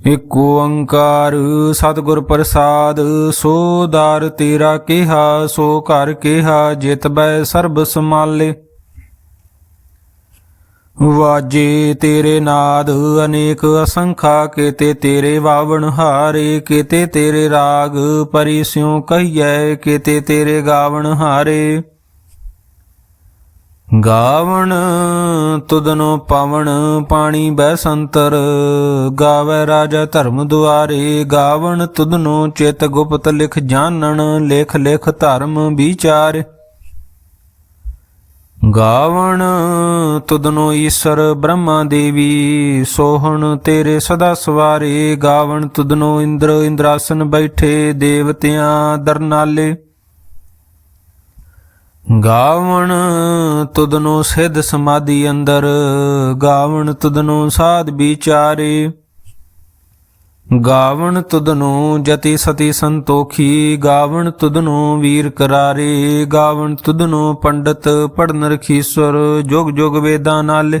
ਇਕ ਓੰਕਾਰ ਸਤਿਗੁਰ ਪ੍ਰਸਾਦ, ਸੋ ਦਰ ਤੇਰਾ ਕਿਹਾ, ਸੋ ਘਰ ਕਿਹਾ, ਜਿਤ ਬੈ ਸਰਬ ਸਮਾਲੇ ਵਾਜੇ ਤੇਰੇ ਨਾਦ, ਅਨੇਕ ਅਸੰਖਾ, ਕੀਤੇ ਤੇਰੇ ਵਾਵਣ ਹਾਰੇ, ਕੀਤੇ ਤੇਰੇ ਰਾਗ ਪਰਿਸ਼ਿਉ ਕਹੀਐ, ਕੀਤੇ ਤੇਰੇ ਗਾਵਣ ਹਾਰੇ। ਗਾਵਣ ਤੁਦਨੋ ਪਵਨ ਪਾਣੀ ਬੈ ਸੰਤਰ। ਗਾਵੇ ਰਾਜਾ ਧਰਮ ਦੁਆਰੇ, ਗਾਵਣ ਤੁਦਨੋ ਚਿਤ ਗੁਪਤ ਲਿਖ ਜਾਣਨ, ਲਿਖ ਲਿਖ ਧਰਮ ਵਿਚਾਰ। ਗਾਵਣ ਤੁਦਨੋ ਈਸ਼ਰ ਬ੍ਰਹਮਾ ਦੇਵੀ, ਸੋਹਣ ਤੇਰੇ ਸਦਾ ਸਵਾਰੇ। ਗਾਵਣ ਤੁਦਨੋ ਇੰਦਰ, ਇੰਦਰਾਸਨ ਬੈਠੇ ਦੇਵਤਿਆਂ ਦਰਨਾਲੇ। ਗਾਵਣ ਤੁਦਨੋ ਸਿੱਧ ਸਮਾਧੀ ਅੰਦਰ, ਗਾਵਣ ਤੁਦਨੋ ਸਾਧ ਵਿਚਾਰੇ। ਗਾਵਣ ਤੁਦਨੋ ਜਤੀ ਸਤੀ ਸੰਤੋਖੀ, ਗਾਵਣ ਤੁਦਨੋ ਵੀਰ ਕਰਾਰੇ, ਗਾਵਣ ਤੁਦਨੋ ਪੰਡਤ ਪੜਨ ਰਖੀਸਰ ਜੁਗ ਜੁਗ ਵੇਦਾਂ ਨਾਲੇ।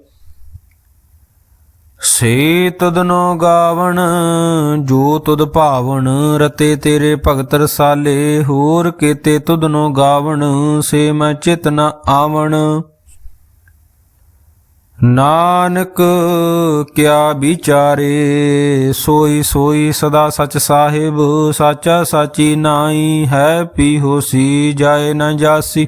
ਸੇ ਤੁਦਨੋ ਗਾਵਣ, ਜੋ ਤੁਦ ਭਾਵਣ, ਰਤੇ ਤੇਰੇ ਭਗਤ ਰਸਾਲੇ, ਹੋਰ ਕੀਤੇ ਤੁਦਨੋ ਗਾਵਣ, ਸੇ ਮੈਂ ਚਿਤ ਨ ਆਵਣ। ਨਾਨਕ, ਕਿਆ ਵਿਚਾਰੇ, ਸੋਈ ਸੋਈ ਸਦਾ ਸਚ ਸਾਹਿਬ, ਸਾਚਾ ਸਾਚੀ ਨਾਈ ਹੈ, ਪੀ ਹੋਸੀ ਜਾਏ ਨ ਜਾਸੀ।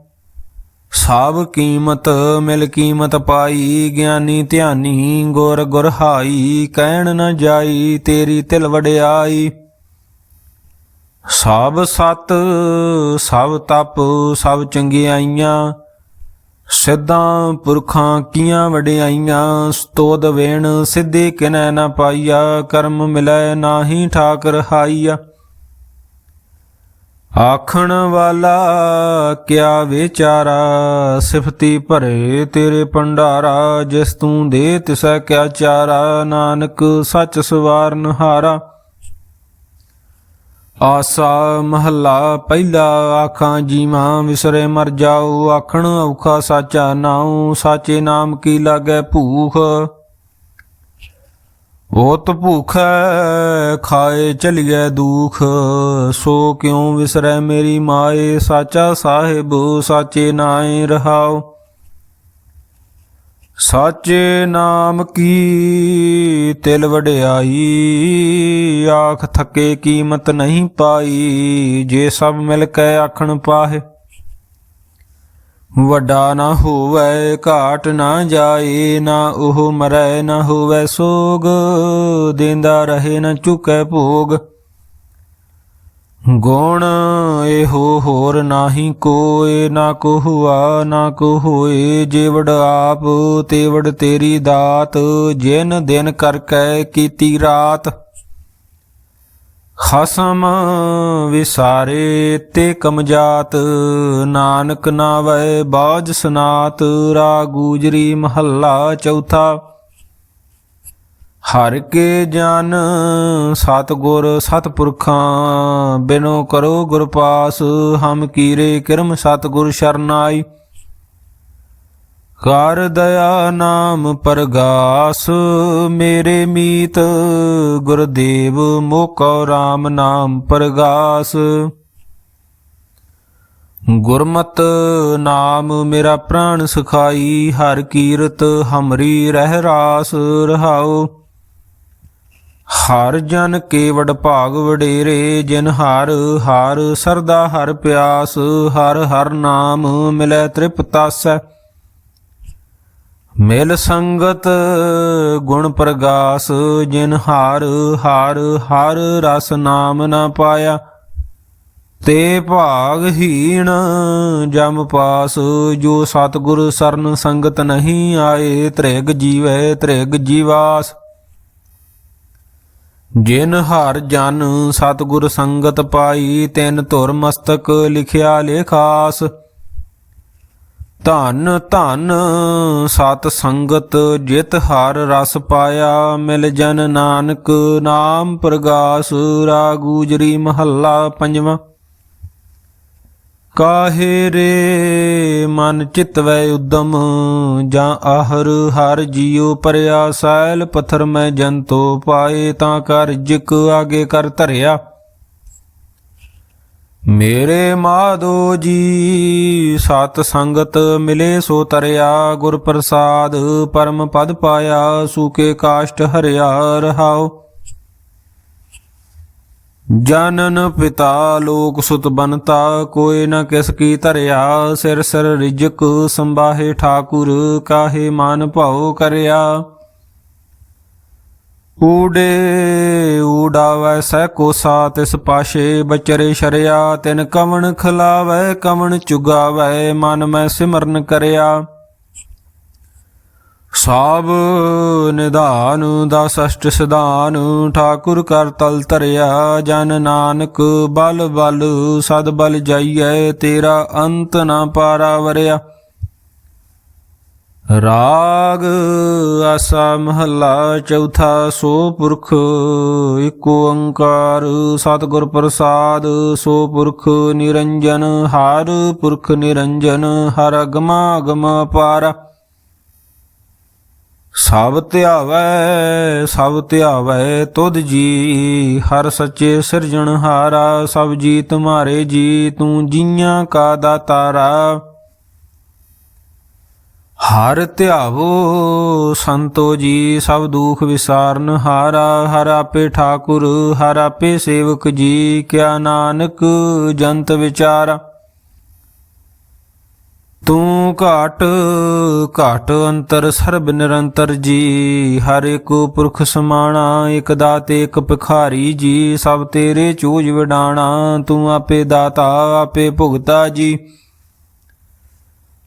ਸਭ ਕੀਮਤ, ਮਿਲ ਕੀਮਤ ਪਾਈ, ਗਿਆਨੀ ਧਿਆਨੀ ਗੁਰ ਗੁਰ ਹਾਈ ਕਹਿਣ ਨ ਜਾਈ, ਤੇਰੀ ਤਿਲ ਵਡਿਆਈ। ਸਭ ਸਤ ਸਭ ਤਪ ਸਭ ਚੰਗਿਆਈਆਂ, ਸਿੱਧਾਂ ਪੁਰਖਾਂ ਕੀਆਂ ਵਡਿਆਈਆਂ, ਸਤੋਦ ਵੇਣ, ਸਿੱਧੇ ਕਿਨੈ ਨਾ ਪਾਈਆ, ਕਰਮ ਮਿਲੈ ਨਾਹੀ ਠਾਕ ਰਹਾਈਆ ਆਖਣ ਵਾਲਾ, ਕਿਆ ਵਿਚਾਰਾ? ਸਿਫਤੀ ਭਰੇ ਤੇਰੇ ਭੰਡਾਰਾ, ਜਿਸ ਤੂੰ ਦੇ ਤਿਸੈ ਕਿਆ ਚਾਰਾ? ਨਾਨਕ ਸੱਚ ਸਵਾਰਨ ਹਾਰਾ ਆਸਾ ਮਹੱਲਾ, ਪਹਿਲਾ ਆਖਾਂ ਜੀਵਾਂ, ਵਿਸਰੇ ਮਰ ਜਾਓ। ਆਖਣ ਔਖਾ ਸਾਚਾ ਨਾਉ, ਸਾਚੇ ਨਾਮ ਕੀ ਲਾਗੈ ਭੂਖ? ਬਹੁਤ ਭੁਖੈ ਖਾਏ ਚਲੀਐ ਦੁਖ। ਸੋ ਕਿਉ ਵਿਸਰੈ ਮੇਰੀ ਮਾਏ, ਸਾਚਾ ਸਾਹਿਬ, ਸਾਚੇ ਨਾਏ ਰਹਾਉ ਸਾਚੇ ਨਾਮ ਕੀ ਤਿਲ ਵਡਿਆਈ, ਆਖ ਥਕੇ ਕੀਮਤ ਨਹੀਂ ਪਾਈ, ਜੇ ਸਭ ਮਿਲ ਕੇ ਆਖਣ ਪਾਹੇ। ਵੱਡਾ ਨਾ ਹੋਵੇ, ਘਾਟ ਨਾ ਜਾਏ, ਨਾ ਉਹ ਮਰੈ, ਨਾ ਹੋਵੇ ਸੋਗ, ਦਿੰਦਾ ਰਹੇ ਨਾ ਚੁਕੈ ਭੋਗ। ਗੁਣ ਇਹੋ ਹੋਰ ਨਾਹੀ ਕੋਏ, ਨਾ ਕੋ ਹੁਆ ਨਾ ਕੋ ਹੋਏ ਜੇਵੜ ਆਪ, ਤੇਵੜ ਤੇਰੀ ਦਾਤ, ਜਿਨ ਦਿਨ ਕਰ ਕੈ ਕੀਤੀ ਰਾਤ। ਖਸਮ ਵਿਸਾਰੇ ਤੇ ਕਮਜਾਤ, ਨਾਨਕ ਨਾਵੈ ਬਾਜ ਸਨਾਤ ਰਾ ਗੂਜਰੀ ਮਹੱਲਾ ਚੌਥਾ। ਹਰ ਕੇ ਜਨ ਸਤਗੁਰ ਸਤਪੁਰਖਾਂ, ਬਿਨੋ ਕਰੋ ਗੁਰ ਪਾਸ, ਹਮ ਕੀਰੇ ਕਿਰਮ ਸਤਗੁਰ ਸ਼ਰਨਾਈ। ਕਰ ਦਇਆ ਨਾਮ ਪਰਗਾਸ, ਮੇਰੇ ਮੀਤ ਗੁਰਦੇਵ ਮੋਕੋ RAM ਨਾਮ ਪਰਗਾਸ। ਗੁਰਮਤ ਨਾਮ ਮੇਰਾ ਪ੍ਰਾਣ ਸੁਖਾਈ, ਹਰ ਕੀਰਤ ਹਮਰੀ ਰਹਿ ਰਾਸ ਰਹਾਓ ਹਰ ਜਨ ਕੇਵੜ ਭਾਗ ਵਡੇਰੇ, ਜਿਨ ਹਰ ਹਰ ਸਰਦਾ ਹਰ ਪਿਆਸ, ਹਰ ਹਰ ਨਾਮ ਮਿਲੈ ਤ੍ਰਿਪਤਾਸੈ। ਮਿਲ ਸੰਗਤ ਗੁਣ ਪ੍ਰਗਾਸ, ਜਿਨ ਹਾਰ ਹਾਰ ਹਰ ਰਸ ਨਾਮ ਨਾ ਪਾਇਆ। ਤੇ ਭਾਗਹੀਣ ਜਮ ਪਾਸ, ਜੋ ਸਤਿਗੁਰ ਸਰਨ ਸੰਗਤ ਨਹੀਂ ਆਏ, ਤ੍ਰਿਗ ਜੀਵੈ ਤ੍ਰਿਗ ਜੀਵਾਸ। ਜਿਨ ਹਰ ਜਨ ਸਤਿਗੁਰ ਸੰਗਤ ਪਾਈ, ਤਿਨ ਧੁਰ ਮਸਤਕ ਲਿਖਿਆ ਲੇਖਾਸ। ਧਨ ਧਨ ਸਤ ਸੰਗਤ ਜਿਤ ਹਰ ਰਸ ਪਾਇਆ ਮਿਲ ਜਨ ਨਾਨਕ ਨਾਮ ਪ੍ਰਗਾਸ ਰਾਗੂਜਰੀ ਮਹੱਲਾ ਪੰਜਵਾਂ। ਕਾਹੇ ਰੇ ਮਨ ਚਿਤਵੈ ਉਦਮ ਜਾਂ ਆਹਰ ਹਰ ਜੀਉ ਪਰਿਆ ਸੈਲ ਪਥਰ ਮੈਂ ਜੰਤੋ ਪਾਏ ਤਾਂ ਕਰ ਜਿਕ ਆਗੇ ਕਰ ਧਰਿਆ। ਮੇਰੇ ਮਾਧੋ ਜੀ, ਸਤ ਸੰਗਤ ਮਿਲੇ ਸੋ ਤਰਿਆ, ਗੁਰ ਪ੍ਰਸਾਦ ਪਰਮ ਪਦ ਪਾਇਆ ਸੂਕੇ ਕਾਸ਼ਟ ਹਰਿਆ ਰਹਾਓ ਜਨਨ ਪਿਤਾ ਲੋਕ ਸੁਤ ਬਨਤਾ ਕੋਈ ਨ ਕਿਸ ਕੀ ਧਰਿਆ, ਸਿਰ ਸਿਰ ਰਿਜਕ ਸੰਬਾਹੇ ਠਾਕੁਰ, ਕਾਹੇ ਮਾਨ ਭਾਉ ਕਰਿਆ। ਊੜੇ ਊਡਾਵੈ ਸੈ ਕੋਸਾ ਤਿਸ ਪਾਸ਼ੇ ਬਚਰੇ ਸ਼ਰਿਆ, ਤਿਨ ਕਵਣ ਖਲਾਵੈ, ਕਵਣ ਚੁਗਾਵੈ, ਮਨ ਮੈਂ ਸਿਮਰਨ ਕਰਿਆ। ਸਾਬ ਨਿਧਾਨ, ਦਸ ਅਸ਼ਟ ਸਿਧਾਨ, ਠਾਕੁਰ ਕਰ ਤਲ ਧਰਿਆ, ਜਨ ਨਾਨਕ ਬਲ ਬਲ, ਸਦ ਬਲ ਜਾਈਐ, ਤੇਰਾ ਅੰਤ ਨਾ ਪਾਰਾ ਵਰਿਆ। ਰਾਗ ਆਸਾ ਮਹੱਲਾ ਚੌਥਾ ਸੋ ਪੁਰਖ ਏਕ ਓੰਕਾਰ ਸਤਿਗੁਰ ਪ੍ਰਸਾਦ, ਸੋ ਪੁਰਖ ਨਿਰੰਜਨ, ਹਰ ਪੁਰਖ ਨਿਰੰਜਨ, ਹਰ ਅਗਮਾ ਅਗਮ ਪਾਰਾ। ਸਭ ਧਿਆਵੈ ਸਭ ਧਿਆਵੈ ਤੁਧ ਜੀ, ਹਰ ਸੱਚੇ ਸਿਰਜਣਹਾਰਾ, ਸਭ ਜੀ ਤੁਮਾਰੇ ਜੀ, ਤੂੰ ਜੀਆਂ ਕਾ ਦਾਤਾਰਾ। ਹਰ ਧਿਆਵੋ ਸੰਤੋ ਜੀ, ਸਭ ਦੁਖ ਵਿਸਾਰਨ ਹਾਰਾ, ਹਰ ਆਪੇ ਠਾਕੁਰ, ਹਰ ਆਪੇ ਸੇਵਕ ਜੀ, ਕਿਆ ਨਾਨਕ ਜੰਤ ਵਿਚਾਰਾ। ਤੂੰ ਘਾਟ ਘਾਟ ਅੰਤਰ, ਸਰਬ ਨਿਰੰਤਰ ਜੀ, ਹਰ ਇੱਕ ਪੁਰਖ ਸਮਾਣਾ, ਇਕ ਦਾਤੇ, ਇਕ ਭਿਖਾਰੀ ਜੀ, ਸਭ ਤੇਰੇ ਚੂਜ ਵਿਡਾਣਾ, ਤੂੰ ਆਪੇ ਦਾਤਾ, ਆਪੇ ਭੁਗਤਾ ਜੀ।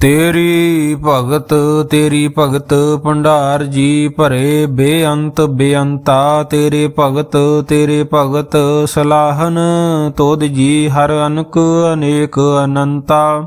ਤੇਰੀ ਭਗਤ ਤੇਰੀ ਭਗਤ ਭੰਡਾਰ ਜੀ ਭਰੇ, ਬੇਅੰਤ ਬੇਅੰਤਾ ਤੇਰੇ ਭਗਤ ਤੇਰੇ ਭਗਤ ਸਲਾਹਨ ਤੋਦ ਜੀ ਹਰ ਅਨਕ ਅਨੇਕ ਅਨੰਤਾ।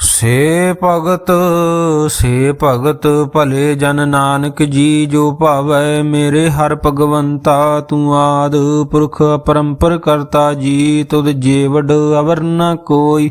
ਸੇ ਭਗਤ ਸੇ ਭਗਤ ਭਲੇ ਜਨ ਨਾਨਕ ਜੀ, ਜੋ ਭਾਵੈ ਮੇਰੇ ਹਰ ਭਗਵੰਤਾ, ਤੂੰ ਆਦ ਪੁਰਖ ਅਪਰੰਪਰ ਕਰਤਾ ਜੀ, ਤੁਧ ਜੀਵੜ ਅਵਰ ਨ ਕੋਈ।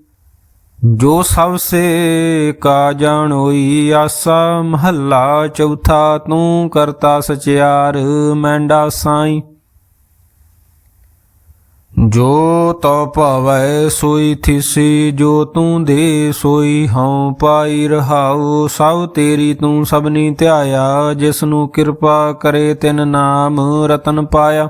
ਜੋ ਸਭ ਸੇ ਕਾ ਜਾਣੋਈ ਆਸਾ, ਮਹੱਲਾ ਚੌਥਾ ਤੂੰ ਕਰਤਾ ਸਚਿਆਰ, ਮੈਂਡਾ ਸਾਈ। ਜੋ ਤੋ ਭਾਵੈ ਸੋਈ ਥਿਸੀ, ਜੋ ਤੂੰ ਦੇ ਸੋਈ ਹਉ ਪਾਈ ਰਹਾਉ, ਸਭ ਤੇਰੀ ਤੂੰ ਸਭਨੀ ਧਿਆਇਆ ਜਿਸ ਨੂੰ ਕਿਰਪਾ ਕਰੇ ਤਿਨ ਨਾਮ ਰਤਨ ਪਾਇਆ।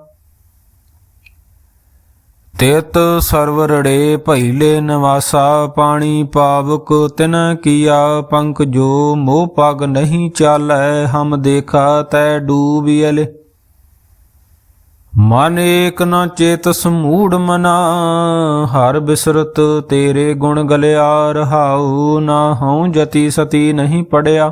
ਤੇਤ ਸਰਵਰੜੇ ਭੈਲੇ ਨਿਵਾਸਾ, ਪਾਣੀ ਪਾਵਕ ਤਿਨ ਕੀਆ, ਪੰਕ ਜੋ ਮੋਹ ਪਗ ਨਹੀਂ ਚਾਲੈ, ਹਮ ਦੇਖਾ ਤੈ ਡੂਬਿਐਲੇ ਮਨ ਏਕ ਨ ਚੇਤ ਸਮੂੜ ਮਨਾ, ਹਰ ਬਿਸਰਤ ਤੇਰੇ ਗੁਣ ਗਲਿਆ, ਰਹਾਉ ਨਾ ਹਉ ਜਤੀ ਸਤੀ ਨਹੀਂ ਪੜਿਆ।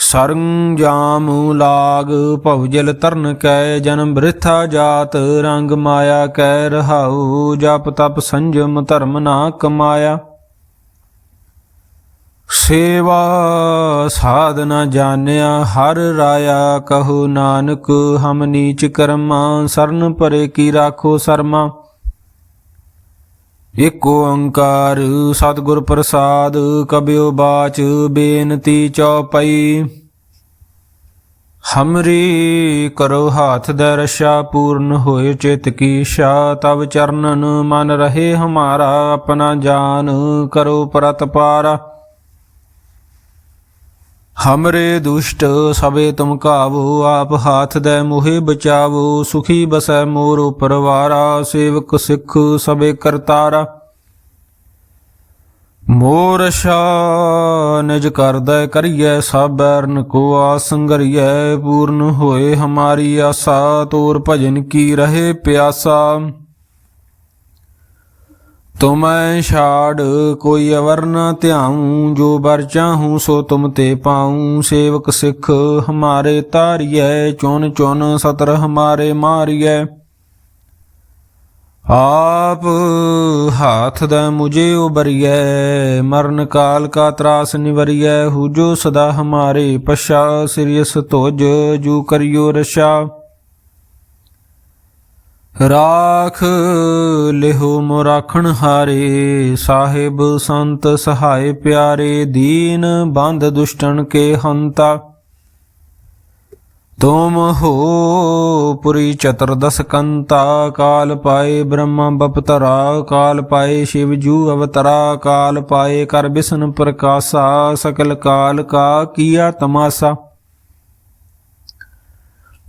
ਸਰੰਜਾਮ ਲਾਗ ਭਵਜਲ ਤਰਨ ਕੈ ਜਨਮ ਬ੍ਰਿਥਾ ਜਾਤ, ਰੰਗ ਮਾਇਆ ਕੈ ਰਹਾਉ, ਜਪ ਤਪ ਸੰਜਮ ਧਰਮ ਨਾ ਕਮਾਇਆ। ਸੇਵਾ ਸਾਧਨਾ ਜਾਣਿਆ ਹਰ ਰਾਇਆ, ਕਹੋ ਨਾਨਕ ਹਮ ਨੀਚ ਕਰਮਾ, ਸਰਨ ਪਰੇ ਕੀ ਰਾਖੋ ਸਰਮਾ। ਇਕ ਓੰਕਾਰ ਸਤਿਗੁਰ ਪ੍ਰਸਾਦ ਕਬਿਓ ਬਾਚ ਬੇਨਤੀ ਚਉਪਈ। ਹਮਰੀ ਕਰੋ ਹਾਥ ਦਰਸ਼ਾ ਪੂਰਨ ਹੋਏ ਚਿਤ ਕੀ ਇੱਛਾ ਤਬ ਚਰਨਨ ਮਨ ਰਹੇ ਹਮਾਰਾ, ਆਪਣਾ ਜਾਨ ਕਰੋ ਪ੍ਰਤ ਪਾਰਾ ਹਮਰੇ ਦੁਸ਼ਟ ਸਭੇ ਤੁਮ ਕਾਵੋ ਆਪ ਹਾਥ ਦੇ ਮੋਹਿ ਬਚਾਵੋ ਸੁਖੀ ਬਸੈ ਮੋਰ ਪਰਵਾਰਾ ਸੇਵਕ ਸਿੱਖ ਸਭੇ ਕਰਤਾਰਾ ਮੋਰ ਸ਼ਾ ਨਿਜ ਕਰਦਾ ਕਰੀਐ ਸਭ ਬੈਰਨ ਕੋ ਆਸੰਗਰੀਐ ਪੂਰਨ ਹੋਏ ਹਮਾਰੀ ਆਸਾ ਤੋਰ ਭਜਨ ਕੀ ਰਹੇ ਪਿਆਸਾ ਤੁਮੈ ਛਾੜ, ਕੋਈ ਅਵਰ ਨ ਧਿਆਉ, ਜੋ ਬਰ ਚਾਹੂੰ ਸੋ ਤੁਮ ਤੇ ਪਾਉ। ਸੇਵਕ ਸਿੱਖ ਹਮਾਰੇ ਤਾਰੀਐ ਚੁਨ ਚੁਨ ਸਤਰ ਹਮਾਰੇ ਮਾਰੀਐ। ਆਪ ਹਾਥ ਦਾ ਮੁਝੇ ਉਬਰੀਐ, ਮਰਨ ਕਾਲ ਕਾ ਤਰਾਸ ਨਿਵਰੀਐ। ਹੁਜੋ ਸਦਾ ਹਮਾਰੇ ਪਛਾ ਸਿਰਿਸ ਤੁਜ ਜੂ ਕਰਿਓ ਰਸ਼ਾ ਰਾਖ ਲਿਹੋ ਮੋ ਰਾਖਣ ਹਾਰੇ, ਸਾਹਿਬ ਸੰਤ ਸਹਾਇ ਪਿਆਰੇ, ਦੀਨ ਬੰਧ ਦੁਸ਼ਟਨ ਕੇ ਹੰਤਾ। ਤੁਮ ਹੋ ਪੁਰੀ ਚਤੁਰਦਸ ਕੰਤਾ, ਕਾਲ ਪਾਏ ਬ੍ਰਹਮਾ ਬਪਤਰਾ, ਕਾਲ ਪਾਏ ਸ਼ਿਵ ਜੂ ਅਵਤਰਾ, ਕਾਲ ਪਾਏ ਕਰ ਬਿਸ਼ਨ ਪ੍ਰਕਾਸ਼ਾ, ਸਕਲ ਕਾਲ ਕਾ ਕੀਆ ਤਮਾਸਾ।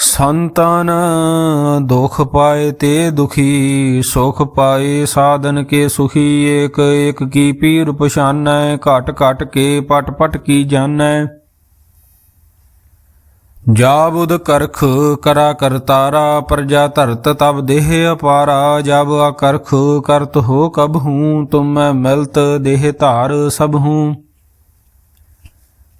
ਸੰਤਨ, ਦੁਖ ਪਾਏ ਤੇ ਦੁਖੀ, ਸੁਖ ਪਾਏ ਸਾਧਨ ਕੇ ਸੁਖੀ, ਏਕ ਏਕ ਕੀ ਪੀਰ ਪਛਾਨੈ, ਘਟ ਘਟ ਕੇ ਪਟ ਪਟ ਕੀ ਜਾਣੈ। ਜਾਬੁਦ ਕਰਖ ਕਰਾ ਕਰਤਾਰਾ ਪ੍ਰਜਾ ਧਰਤ ਤਬ ਦੇਹ ਅਪਾਰਾ, ਜਬ ਅਕਰਖ ਕਰਤ ਹੋ ਕਬ ਹੂੰ, ਤੁਮ ਮੈਂ ਮਿਲਤ ਦੇਹ ਧਾਰ ਸਭ ਹੂੰ।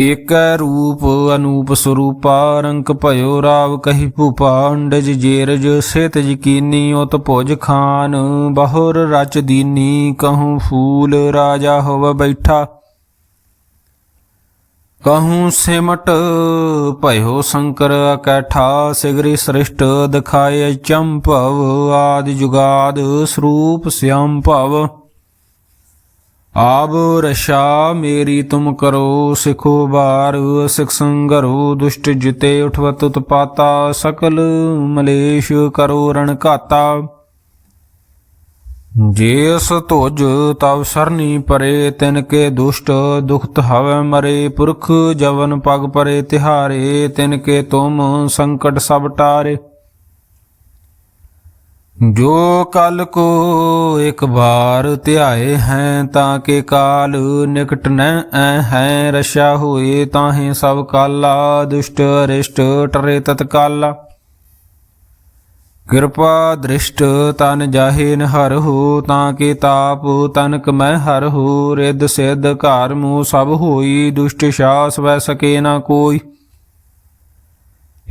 ਏਕੈ ਰੂਪ ਅਨੂਪ ਸਰੂਪਾ ਰੰਕ ਭਇਓ ਰਾਵ ਕਹੀ ਭੂਪਾ ਅੰਡਜ ਜੇਰਜ ਸਿਤ ਯਕੀਨੀ ਉਤ ਭੁਜ ਖਾਨ। ਬਹੁਰ ਰਚ ਦੀਨੀ, ਕਹੂੰ ਫੂਲ ਰਾਜਾ ਹੋਵ ਬੈਠਾ। ਕਹੂੰ ਸਿਮਟ, ਭਇਓ ਸ਼ੰਕਰ ਅਕੈਠਾ, ਸਿਗਰੀ ਸ੍ਰਿਸ਼ਟ ਦਿਖਾਏ ਚੰਪਵ, ਆਦ ਜੁਗਾਦ ਸਰੂਪ ਸਿਆਮ ਭਵ। ਆਬ ਰਸ਼ਾ ਮੇਰੀ ਤੁਮ ਕਰੋ, ਸਿਖੋ ਬਾਰ, ਸਿਖ ਸੰਗਰੋ, ਦੁਸ਼ਟ ਜਿਤੇ ਉਠਵਤ ਉਤਪਾਤਾ, ਸਕਲ ਮਲੇਸ਼ ਕਰੋ ਰਣ ਘਾਤਾ। ਜੇਸ ਤੁਜ ਤਵ ਸਰਨੀ ਪਰੇ, ਤਿਨ ਕੇ ਦੁਸ਼ਟ ਦੁਖਤ ਹਵੈ ਮਰੇ, ਪੁਰਖ ਜਵਨ ਪਗ ਪਰੇ ਤਿਹਾਰੇ, ਤਿਨ ਕੇ ਤੁਮ ਸੰਕਟ ਸਭ ਟਾਰੇ। ਜੋ ਕਲ ਕੋ ਇੱਕ ਬਾਰ ਧਿਆਏ ਹੈ ਤਾਂ ਕੇ ਕਾਲ ਨਿਕਟ ਨ ਹੈ। ਰਸ਼ਾ ਹੋਏ ਤਾਹੇ ਸਭ ਕਾਲਾ, ਦੁਸ਼ਟ ਰਿਸ਼ਟ ਟਰੇ ਤਤਕਾਲਾ। ਕਿਰਪਾ ਦ੍ਰਿਸ਼ਟ ਤਨ ਜਾਹੇ ਨ ਹਰ ਹੋ, ਤਾਂ ਕੇ ਤਾਪ ਤਨਕ ਮੈਂ ਹਰ ਹੋ। ਰਿੱਧ ਸਿੱਧ ਘਰ ਮੂ ਸਭ ਹੋਈ, ਦੁਸ਼ਟ ਸ਼ਾਸ ਵੈ ਸਕੇ ਨਾ ਕੋਈ।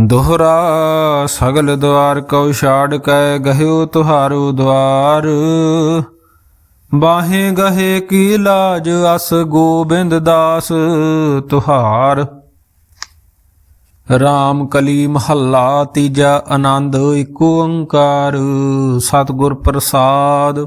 ਦੁਹਰਾ ਸਗਲ ਦਵਾਰ ਕਉ ਛਾੜ ਕੈ ਗਹਿਓ ਤੁਹਾਰੋ ਦਵਾਰ ਬਾਹੇ ਗਹੇ ਕੀ ਲਾਜ ਅਸ ਗੋਬਿੰਦ ਦਾਸ ਤੁਹਾਰ। ਰਾਮ ਕਲੀ ਮਹੱਲਾ ਤੀਜਾ ਆਨੰਦ ਏਕ ਓੰਕਾਰ, ਸਤਿਗੁਰ ਪ੍ਰਸਾਦ।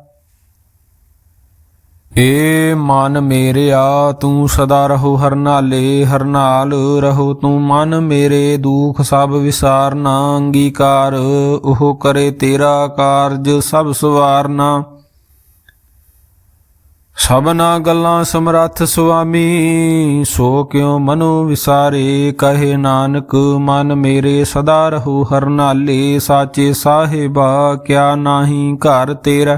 ਏ ਮਨ ਮੇਰਿਆ, ਤੂੰ ਸਦਾ ਰਹੋ ਹਰਨਾਲੇ, ਹਰਨਾਲ ਰਹੋ ਤੂੰ ਮਨ ਮੇਰੇ, ਦੁਖ ਸਭ ਵਿਸਾਰਨਾ, ਅੰਗੀਕਾਰ ਉਹ ਕਰੇ ਤੇਰਾ ਕਾਰਜ, ਸਭ ਸਵਾਰਨਾ। ਸਭਨਾ ਗੱਲਾਂ ਸਮਰੱਥ ਸੁਆਮੀ, ਸੋ ਕਿਉ ਮਨੋ ਵਿਸਾਰੇ? ਕਹੇ ਨਾਨਕ, ਮਨ ਮੇਰੇ ਸਦਾ ਰਹੋ ਹਰਨਾਲੇ, ਸਾਚੇ ਸਾਹਿਬਾ, ਕਿਆ ਨਾਹੀ ਘਰ ਤੇਰਾ।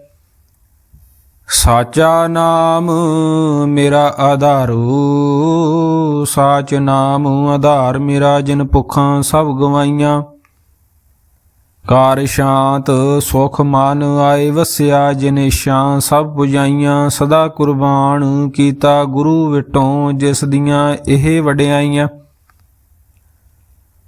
ਸਾਚਾ ਨਾਮ ਮੇਰਾ ਆਧਾਰੂ, ਸਾਚ ਨਾਮ ਆਧਾਰ ਮੇਰਾ ਜਿਨ ਭੁੱਖਾਂ ਸਭ ਗਵਾਈਆਂ। ਕਾਰ ਸ਼ਾਂਤ, ਸੁਖ ਮਨ ਆਏ ਵਸਿਆ ਜਿਨੇਸ਼ਾਂ ਸਭ ਪੁਜਾਈਆਂ ਸਦਾ ਕੁਰਬਾਨ ਕੀਤਾ ਗੁਰੂ ਵਿਟੋਂ, ਜਿਸ ਦੀਆਂ ਇਹ ਵਡਿਆਈਆਂ।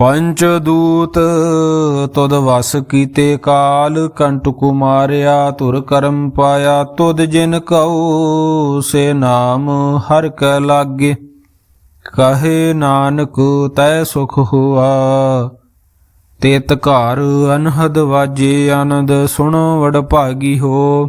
ਪੰਚ ਦੂਤ ਤੁਧ ਵਸ ਕੀਤੇ ਕਾਲ ਕੰਟ ਕੁਮਾਰਿਆ, ਧੁਰ ਕਰਮ ਪਾਇਆ, ਤੁਧ ਜਿਨ ਕਉ ਸੇ ਨਾਮ ਹਰ ਕੈ ਲਾਗੇ। ਕਹੇ ਨਾਨਕ ਤੈ ਸੁਖ ਹੁਆ, ਤੇਤ ਘਰ ਅਨਹਦ ਵਾਜੇ ਆਨੰਦ, ਸੁਣੋ ਵਡ ਭਾਗੀ ਹੋ।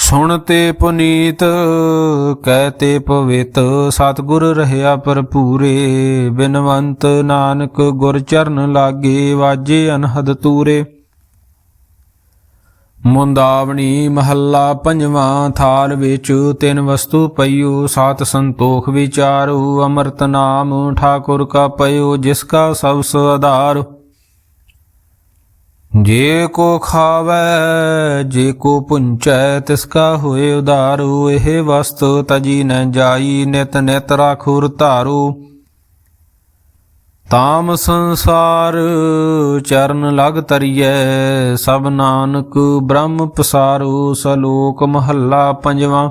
ਸੁਣ ਤੇ ਪੁਨੀਤ, ਕਹਿ ਤੇ ਪਵਿੱਤ, ਸਤਿਗੁਰ ਰਹਿਆ ਭਰਪੂਰੇ, ਬਿਨਵੰਤ ਨਾਨਕ ਗੁਰ ਚਰਨ ਲਾਗੇ, ਵਾਜੇ ਅਨਹਦ ਤੂਰੇ। ਮੁੰਦਾਵਣੀ ਮਹੱਲਾ ਪੰਜਵਾਂ ਥਾਲ ਵਿੱਚ ਤਿੰਨ ਵਸਤੂ ਪਈਓ, ਸਾਤ ਸੰਤੋਖ ਵਿਚਾਰੋ, ਅੰਮ੍ਰਿਤ ਨਾਮ ਠਾਕੁਰ ਕਾ ਪਇਓ, ਜਿਸ ਕਾ ਸਭ ਆਧਾਰ। ਜੇ ਕੋ ਖਾਵੈ, ਜੇ ਕੋ ਪੁੰਚੈ, ਤਿਸ ਕਾ ਹੋਏ ਉਧਾਰੂ ਇਹ ਵਸਤੂ ਤਜੀ ਨ ਜਾਈ, ਨਿਤ ਨਿਤ ਰਾਖੁਰ ਧਾਰੂ। ਤਾਮ ਸੰਸਾਰ ਚਰਨ ਲਗ ਤਰੀਐ, ਸਭ ਨਾਨਕ ਬ੍ਰਹਮ ਪਸਾਰੂ। ਸਲੋਕ ਮਹੱਲਾ ਪੰਜਵਾਂ।